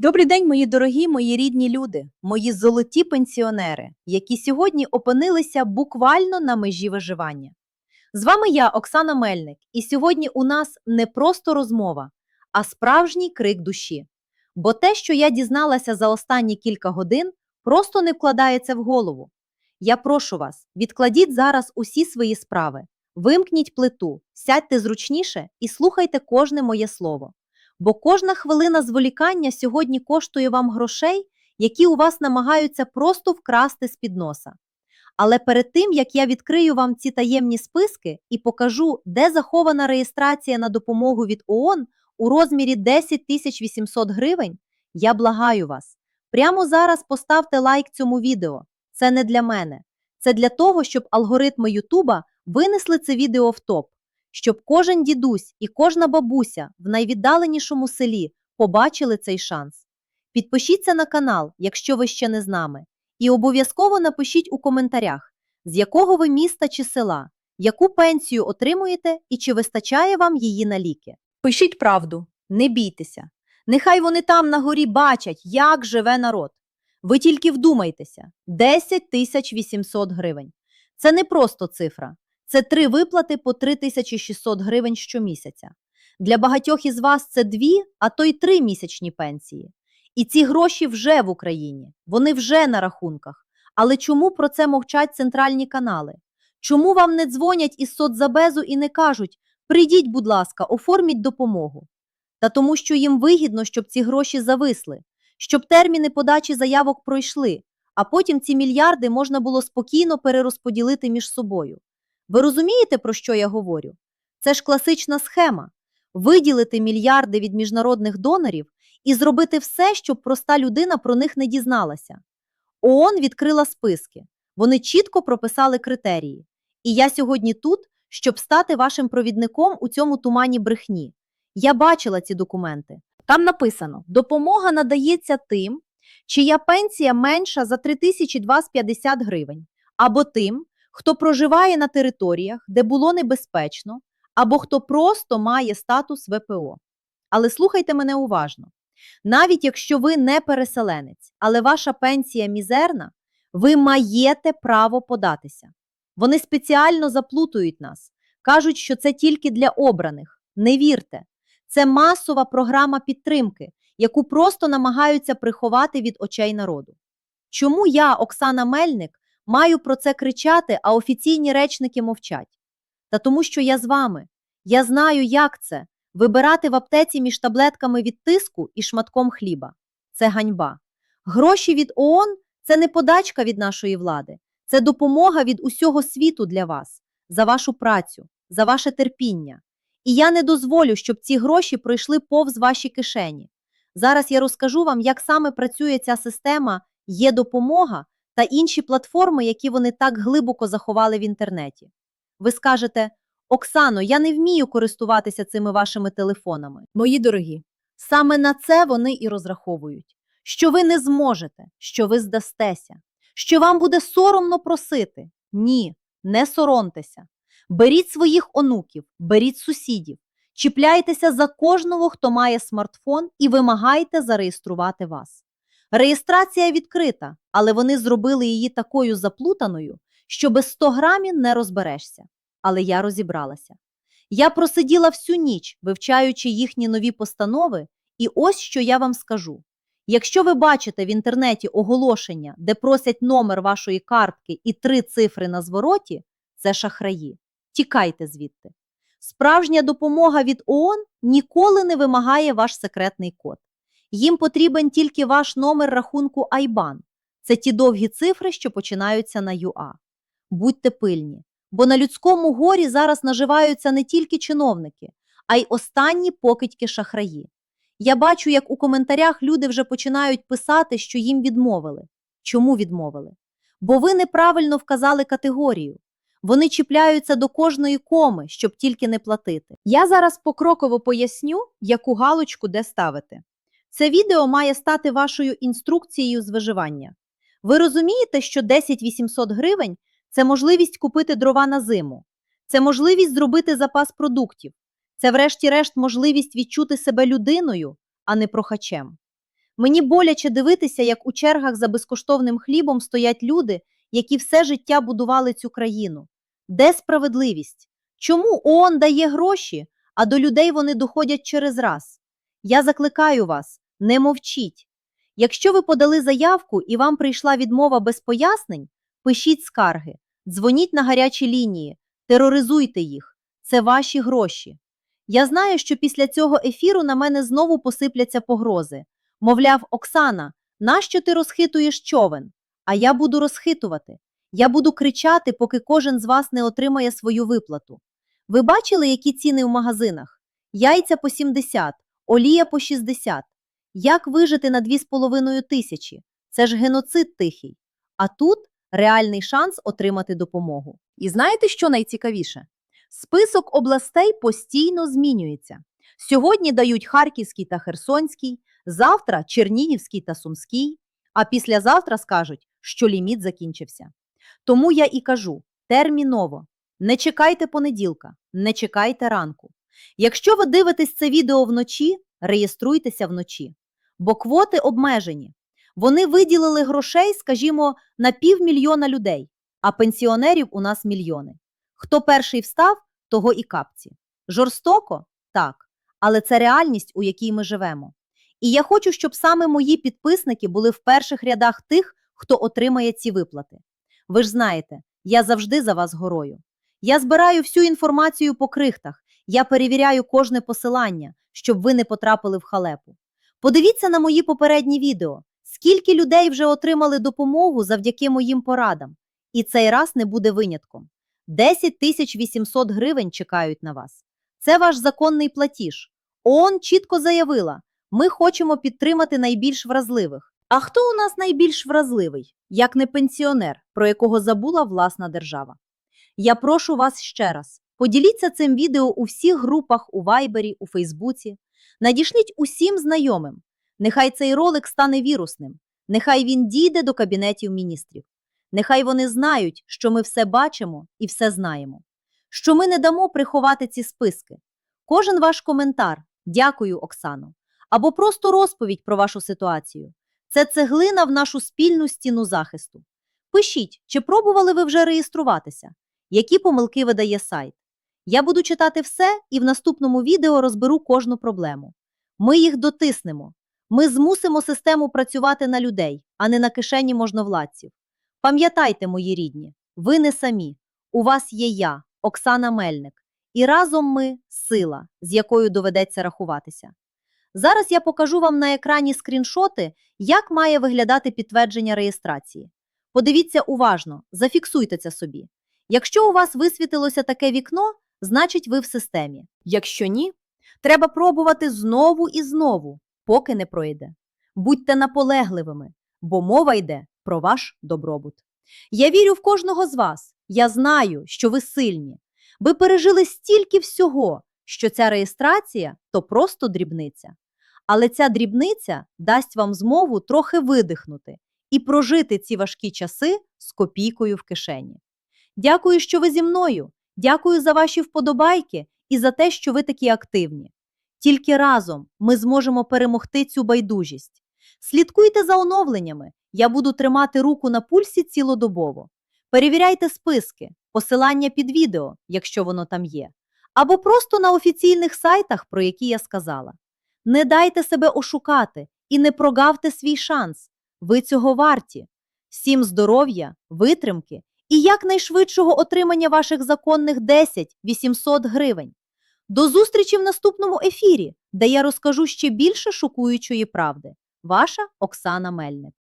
Добрий день, мої дорогі, мої рідні люди, мої золоті пенсіонери, які сьогодні опинилися буквально на межі виживання. З вами я, Оксана Мельник, і сьогодні у нас не просто розмова, а справжній крик душі. Бо те, що я дізналася за останні кілька годин, просто не вкладається в голову. Я прошу вас, відкладіть зараз усі свої справи, вимкніть плиту, сядьте зручніше і слухайте кожне моє слово. Бо кожна хвилина зволікання сьогодні коштує вам грошей, які у вас намагаються просто вкрасти з-під носа. Але перед тим, як я відкрию вам ці таємні списки і покажу, де захована реєстрація на допомогу від ООН у розмірі 10 тисяч 800 гривень, я благаю вас. Прямо зараз поставте лайк цьому відео. Це не для мене. Це для того, щоб алгоритми Ютуба винесли це відео в топ щоб кожен дідусь і кожна бабуся в найвіддаленішому селі побачили цей шанс. Підпишіться на канал, якщо ви ще не з нами, і обов'язково напишіть у коментарях, з якого ви міста чи села, яку пенсію отримуєте і чи вистачає вам її на ліки. Пишіть правду, не бійтеся. Нехай вони там на горі бачать, як живе народ. Ви тільки вдумайтеся: 10 тисяч 800 гривень. Це не просто цифра. Це три виплати по 3600 гривень щомісяця. Для багатьох із вас це дві, а то й три місячні пенсії. І ці гроші вже в Україні, вони вже на рахунках. Але чому про це мовчать центральні канали? Чому вам не дзвонять із соцзабезу і не кажуть: прийдіть, будь ласка, оформіть допомогу? Та тому, що їм вигідно, щоб ці гроші зависли, щоб терміни подачі заявок пройшли, а потім ці мільярди можна було спокійно перерозподілити між собою. Ви розумієте, про що я говорю? Це ж класична схема виділити мільярди від міжнародних донорів і зробити все, щоб проста людина про них не дізналася. ООН відкрила списки, вони чітко прописали критерії. І я сьогодні тут, щоб стати вашим провідником у цьому тумані брехні. Я бачила ці документи. Там написано: допомога надається тим, чия пенсія менша за 3250 гривень, або тим, хто проживає на територіях, де було небезпечно, або хто просто має статус ВПО. Але слухайте мене уважно. Навіть якщо ви не переселенець, але ваша пенсія мізерна, ви маєте право податися. Вони спеціально заплутують нас, кажуть, що це тільки для обраних. Не вірте, це масова програма підтримки, яку просто намагаються приховати від очей народу. Чому я, Оксана Мельник, Маю про це кричати, а офіційні речники мовчать. Та тому, що я з вами. Я знаю, як це вибирати в аптеці між таблетками від тиску і шматком хліба. Це ганьба. Гроші від ООН це не подачка від нашої влади, це допомога від усього світу для вас, за вашу працю, за ваше терпіння. І я не дозволю, щоб ці гроші пройшли повз ваші кишені. Зараз я розкажу вам, як саме працює ця система, є допомога та інші платформи, які вони так глибоко заховали в інтернеті. Ви скажете, Оксано, я не вмію користуватися цими вашими телефонами. Мої дорогі, саме на це вони і розраховують, що ви не зможете, що ви здастеся, що вам буде соромно просити. Ні, не соромтеся. Беріть своїх онуків, беріть сусідів, чіпляйтеся за кожного, хто має смартфон, і вимагайте зареєструвати вас. Реєстрація відкрита, але вони зробили її такою заплутаною, що без 100 грамів не розберешся. Але я розібралася. Я просиділа всю ніч, вивчаючи їхні нові постанови, і ось що я вам скажу: якщо ви бачите в інтернеті оголошення, де просять номер вашої картки і три цифри на звороті, це шахраї. Тікайте звідти. Справжня допомога від ООН ніколи не вимагає ваш секретний код. Їм потрібен тільки ваш номер рахунку IBAN. Це ті довгі цифри, що починаються на ЮА. Будьте пильні, бо на людському горі зараз наживаються не тільки чиновники, а й останні покидьки шахраї. Я бачу, як у коментарях люди вже починають писати, що їм відмовили. Чому відмовили? Бо ви неправильно вказали категорію. Вони чіпляються до кожної коми, щоб тільки не платити. Я зараз покроково поясню, яку галочку де ставити. Це відео має стати вашою інструкцією з виживання. Ви розумієте, що 10 800 гривень це можливість купити дрова на зиму, це можливість зробити запас продуктів, це, врешті-решт, можливість відчути себе людиною, а не прохачем. Мені боляче дивитися, як у чергах за безкоштовним хлібом стоять люди, які все життя будували цю країну. Де справедливість? Чому ООН дає гроші, а до людей вони доходять через раз? Я закликаю вас, не мовчіть. Якщо ви подали заявку і вам прийшла відмова без пояснень, пишіть скарги, дзвоніть на гарячі лінії, тероризуйте їх. Це ваші гроші. Я знаю, що після цього ефіру на мене знову посипляться погрози. Мовляв, Оксана, нащо ти розхитуєш човен? А я буду розхитувати. Я буду кричати, поки кожен з вас не отримає свою виплату. Ви бачили, які ціни в магазинах? Яйця по 70, олія по 60. Як вижити на 2,5 тисячі? Це ж геноцид тихий. А тут реальний шанс отримати допомогу. І знаєте, що найцікавіше? Список областей постійно змінюється. Сьогодні дають Харківський та Херсонський, завтра Чернігівський та Сумський, а післязавтра скажуть, що ліміт закінчився. Тому я і кажу: терміново, не чекайте понеділка, не чекайте ранку. Якщо ви дивитесь це відео вночі, реєструйтеся вночі, бо квоти обмежені. Вони виділили грошей, скажімо, на півмільйона людей, а пенсіонерів у нас мільйони. Хто перший встав, того і капці. Жорстоко? Так, але це реальність, у якій ми живемо. І я хочу, щоб саме мої підписники були в перших рядах тих, хто отримає ці виплати. Ви ж знаєте, я завжди за вас горою. Я збираю всю інформацію по крихтах, я перевіряю кожне посилання, щоб ви не потрапили в халепу. Подивіться на мої попередні відео, скільки людей вже отримали допомогу завдяки моїм порадам. І цей раз не буде винятком. 10 тисяч 800 гривень чекають на вас. Це ваш законний платіж. ООН чітко заявила, ми хочемо підтримати найбільш вразливих. А хто у нас найбільш вразливий, як не пенсіонер, про якого забула власна держава? Я прошу вас ще раз, поділіться цим відео у всіх групах у Вайбері, у Фейсбуці. Надішліть усім знайомим. Нехай цей ролик стане вірусним, нехай він дійде до кабінетів міністрів. Нехай вони знають, що ми все бачимо і все знаємо, що ми не дамо приховати ці списки. Кожен ваш коментар, дякую, Оксано, або просто розповідь про вашу ситуацію. Це цеглина в нашу спільну стіну захисту. Пишіть, чи пробували ви вже реєструватися, які помилки видає сайт. Я буду читати все і в наступному відео розберу кожну проблему. Ми їх дотиснемо. Ми змусимо систему працювати на людей, а не на кишені можновладців. Пам'ятайте, мої рідні, ви не самі. У вас є я, Оксана Мельник, і разом ми сила, з якою доведеться рахуватися. Зараз я покажу вам на екрані скріншоти, як має виглядати підтвердження реєстрації. Подивіться уважно, зафіксуйте це собі. Якщо у вас висвітилося таке вікно, значить ви в системі. Якщо ні, треба пробувати знову і знову, поки не пройде. Будьте наполегливими, бо мова йде про ваш добробут. Я вірю в кожного з вас. Я знаю, що ви сильні. Ви пережили стільки всього, що ця реєстрація то просто дрібниця. Але ця дрібниця дасть вам змогу трохи видихнути і прожити ці важкі часи з копійкою в кишені. Дякую, що ви зі мною. Дякую за ваші вподобайки і за те, що ви такі активні. Тільки разом ми зможемо перемогти цю байдужість. Слідкуйте за оновленнями. Я буду тримати руку на пульсі цілодобово. Перевіряйте списки, посилання під відео, якщо воно там є, або просто на офіційних сайтах, про які я сказала. Не дайте себе ошукати і не прогавте свій шанс. Ви цього варті. Всім здоров'я, витримки і якнайшвидшого отримання ваших законних 10-800 гривень. До зустрічі в наступному ефірі, де я розкажу ще більше шокуючої правди. Ваша Оксана Мельник.